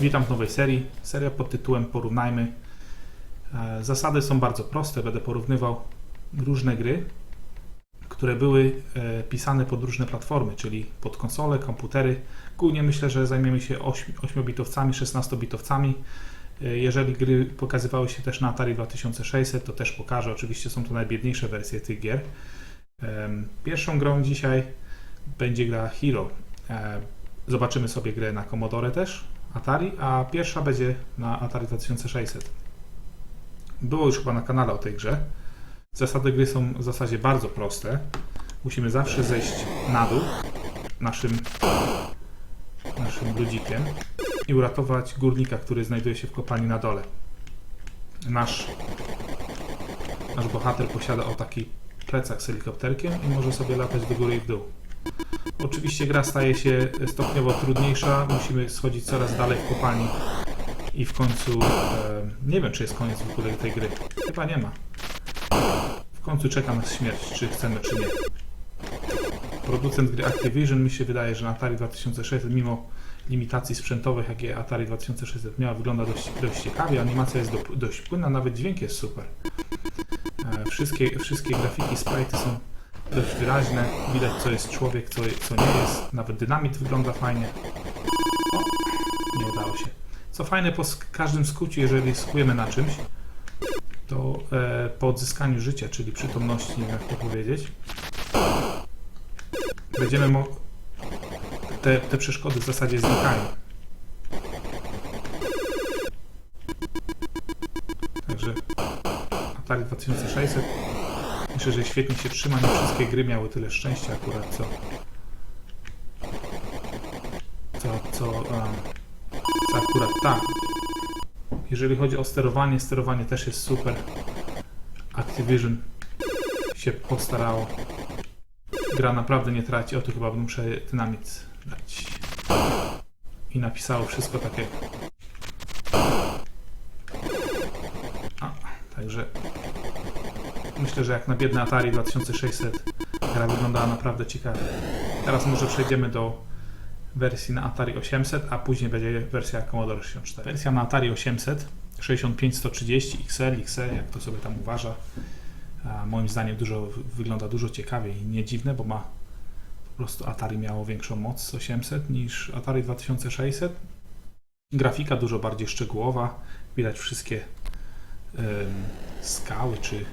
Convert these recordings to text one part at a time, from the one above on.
Witam w nowej serii. Seria pod tytułem Porównajmy. E, Zasady są bardzo proste. Będę porównywał różne gry, które były e, pisane pod różne platformy, czyli pod konsole, komputery. Głównie myślę, że zajmiemy się 8-bitowcami, 16-bitowcami. E, Jeżeli gry pokazywały się też na Atari 2600, to też pokażę. Oczywiście są to najbiedniejsze wersje tych gier. Pierwszą grą dzisiaj będzie gra Hero. Zobaczymy sobie grę na Commodore też, Atari, a pierwsza będzie na Atari 2600. Było już chyba na kanale o tej grze. Zasady gry są w zasadzie bardzo proste. Musimy zawsze zejść na dół naszym, naszym ludzikiem i uratować górnika, który znajduje się w kopalni na dole. Nasz, nasz bohater posiada o taki plecak z helikopterkiem i może sobie latać do góry i w dół. Oczywiście gra staje się stopniowo trudniejsza, musimy schodzić coraz dalej w kopalni i w końcu, nie wiem czy jest koniec w ogóle tej gry, chyba nie ma. W końcu czeka nas śmierć, czy chcemy czy nie. Producent gry Activision mi się wydaje, że na Atari 2600 mimo limitacji sprzętowych, jakie Atari 2600 miała, wygląda dość, dość ciekawie, animacja jest do, dość płynna, nawet dźwięk jest super. E, wszystkie, wszystkie grafiki, sprite są dość wyraźne. Widać, co jest człowiek, co, co nie jest. Nawet dynamit wygląda fajnie. O, nie udało się. Co fajne, po każdym skuciu, jeżeli skujemy na czymś, to e, po odzyskaniu życia, czyli przytomności, jak to powiedzieć, będziemy mo- te, te przeszkody w zasadzie znikają. Także Atari 2600 Myślę, że świetnie się trzyma. Nie wszystkie gry miały tyle szczęścia akurat, co. Co, co, co akurat ta. Jeżeli chodzi o sterowanie, sterowanie też jest super. Activision się postarało. Gra naprawdę nie traci. O tu chyba muszę dynamit dać. I napisało wszystko tak jak. Myślę, że jak na biedne Atari 2600 gra wyglądała naprawdę ciekawie. Teraz może przejdziemy do wersji na Atari 800, a później będzie wersja Commodore 64. Wersja na Atari 800 65130 XL, XL, jak to sobie tam uważa. A moim zdaniem dużo, wygląda dużo ciekawiej i nie dziwne, bo ma po prostu Atari miało większą moc z 800 niż Atari 2600. Grafika dużo bardziej szczegółowa, widać wszystkie em, skały czy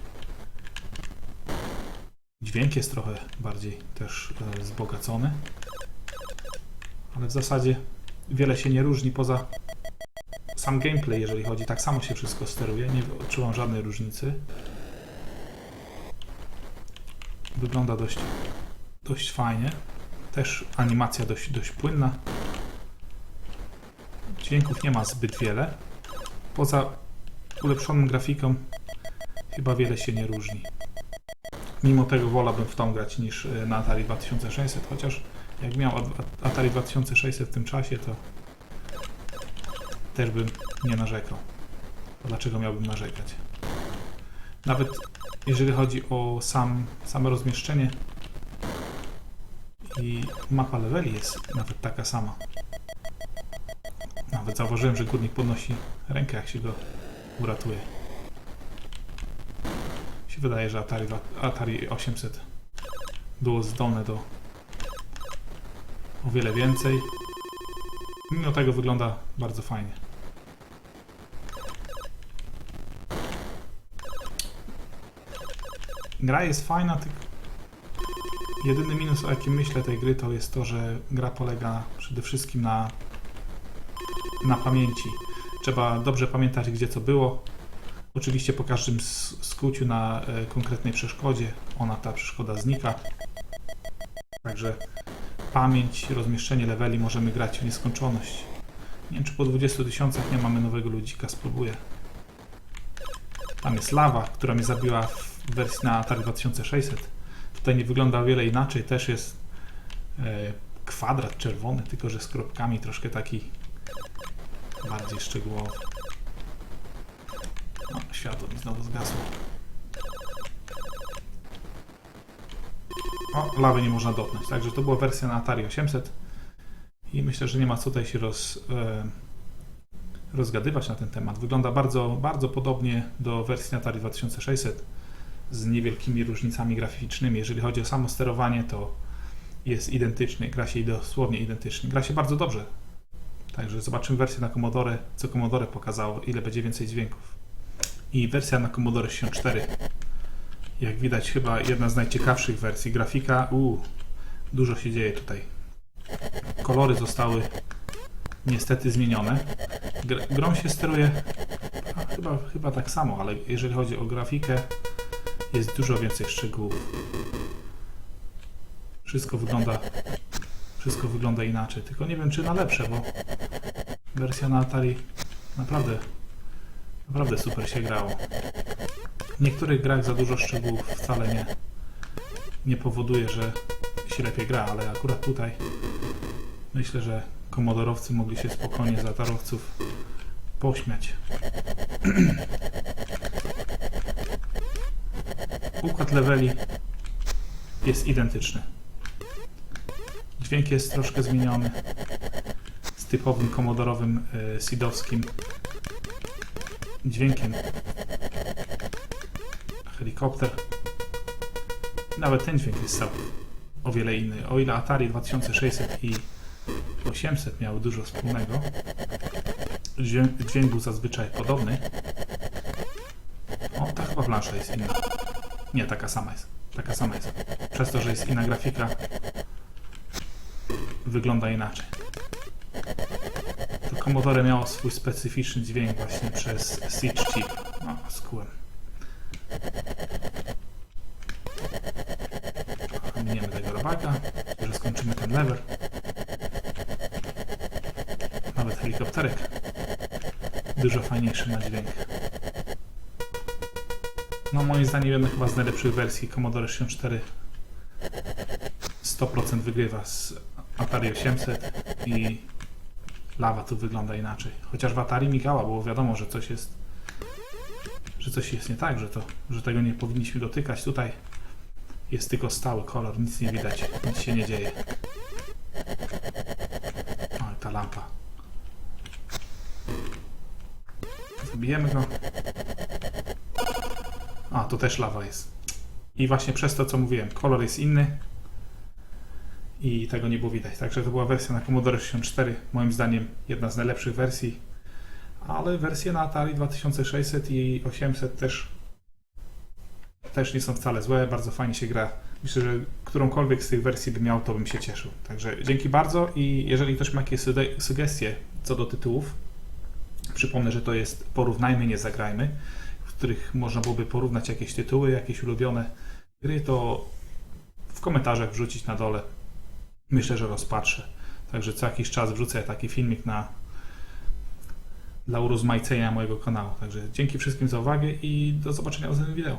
Dźwięk jest trochę bardziej też e, wzbogacony. Ale w zasadzie wiele się nie różni poza sam gameplay, jeżeli chodzi. Tak samo się wszystko steruje. Nie odczuwam żadnej różnicy. Wygląda dość, dość fajnie. Też animacja dość, dość płynna. Dźwięków nie ma zbyt wiele. Poza ulepszoną grafiką chyba wiele się nie różni. Mimo tego wolałbym w tą grać niż y, na Atari 2600, chociaż jak miał At- Atari 2600 w tym czasie, to też bym nie narzekał. To dlaczego miałbym narzekać? Nawet jeżeli chodzi o sam, same rozmieszczenie i mapa leveli jest nawet taka sama. Nawet zauważyłem, że górnik podnosi rękę, jak się go uratuje się wydaje, że Atari, Atari 800 było zdolne do o wiele więcej. Mimo tego wygląda bardzo fajnie. Gra jest fajna, tylko jedyny minus, o jakim myślę tej gry, to jest to, że gra polega przede wszystkim na, na pamięci. Trzeba dobrze pamiętać, gdzie co było, Oczywiście po każdym s- skuciu na e, konkretnej przeszkodzie ona ta przeszkoda znika. Także pamięć, rozmieszczenie leveli możemy grać w nieskończoność. Nie wiem czy po 20 tysiącach nie mamy nowego ludzika, spróbuję. Tam jest lawa, która mnie zabiła w wersji na Atari 2600. Tutaj nie wygląda wiele inaczej, też jest e, kwadrat czerwony, tylko że z kropkami, troszkę taki bardziej szczegółowy. Światło mi znowu zgasło. O, lawy nie można dotknąć. Także to była wersja na Atari 800. I myślę, że nie ma co tutaj się roz, e, rozgadywać na ten temat. Wygląda bardzo, bardzo podobnie do wersji Atari 2600 z niewielkimi różnicami graficznymi. Jeżeli chodzi o samo sterowanie, to jest identyczny, gra się dosłownie identycznie. Gra się bardzo dobrze. Także zobaczymy wersję na Commodore, co Commodore pokazało, ile będzie więcej dźwięków. I wersja na Commodore 64. Jak widać, chyba jedna z najciekawszych wersji. Grafika, uuu, dużo się dzieje tutaj. Kolory zostały niestety zmienione. Gr- grą się steruje a, chyba, chyba tak samo, ale jeżeli chodzi o grafikę, jest dużo więcej szczegółów. Wszystko wygląda, wszystko wygląda inaczej. Tylko nie wiem, czy na lepsze, bo wersja na Atari naprawdę, naprawdę super się grało. W niektórych grach za dużo szczegółów wcale nie, nie powoduje, że się lepiej gra, ale akurat tutaj myślę, że komodorowcy mogli się spokojnie z atarowców pośmiać. Układ leveli jest identyczny. Dźwięk jest troszkę zmieniony z typowym komodorowym y, sidowskim dźwiękiem. Helikopter. Nawet ten dźwięk jest całkiem o wiele inny. O ile Atari 2600 i 800 miały dużo wspólnego, dźwięk był zazwyczaj podobny. O, ta chyba plansza jest inna. Nie, taka sama jest. Taka sama jest. Przez to, że jest inna grafika, wygląda inaczej. Commodore miało swój specyficzny dźwięk właśnie przez Siege Chip. O, skułem. Miniemy tego robaka, że skończymy ten lever. Nawet helikopterek dużo fajniejszy na dźwięk. No moim zdaniem jedna chyba z najlepszych wersji Commodore 64 100% wygrywa z Atari 800 i lawa tu wygląda inaczej. Chociaż w Atari migała, było wiadomo, że coś jest że coś jest nie tak, że, to, że tego nie powinniśmy dotykać. Tutaj jest tylko stały kolor, nic nie widać, nic się nie dzieje. O, ta lampa. Zabijemy go. A, tu też lawa jest. I właśnie przez to, co mówiłem, kolor jest inny i tego nie było widać. Także to była wersja na Commodore 64, moim zdaniem jedna z najlepszych wersji, ale wersje na Atari 2600 i 800 też też nie są wcale złe, bardzo fajnie się gra. Myślę, że którąkolwiek z tych wersji by miał, to bym się cieszył. Także dzięki bardzo i jeżeli ktoś ma jakieś suge- sugestie co do tytułów, przypomnę, że to jest Porównajmy, nie zagrajmy, w których można byłoby porównać jakieś tytuły, jakieś ulubione gry, to w komentarzach wrzucić na dole. Myślę, że rozpatrzę. Także co jakiś czas wrzucę taki filmik na dla urozmaicenia mojego kanału. Także dzięki wszystkim za uwagę i do zobaczenia w następnym wideo.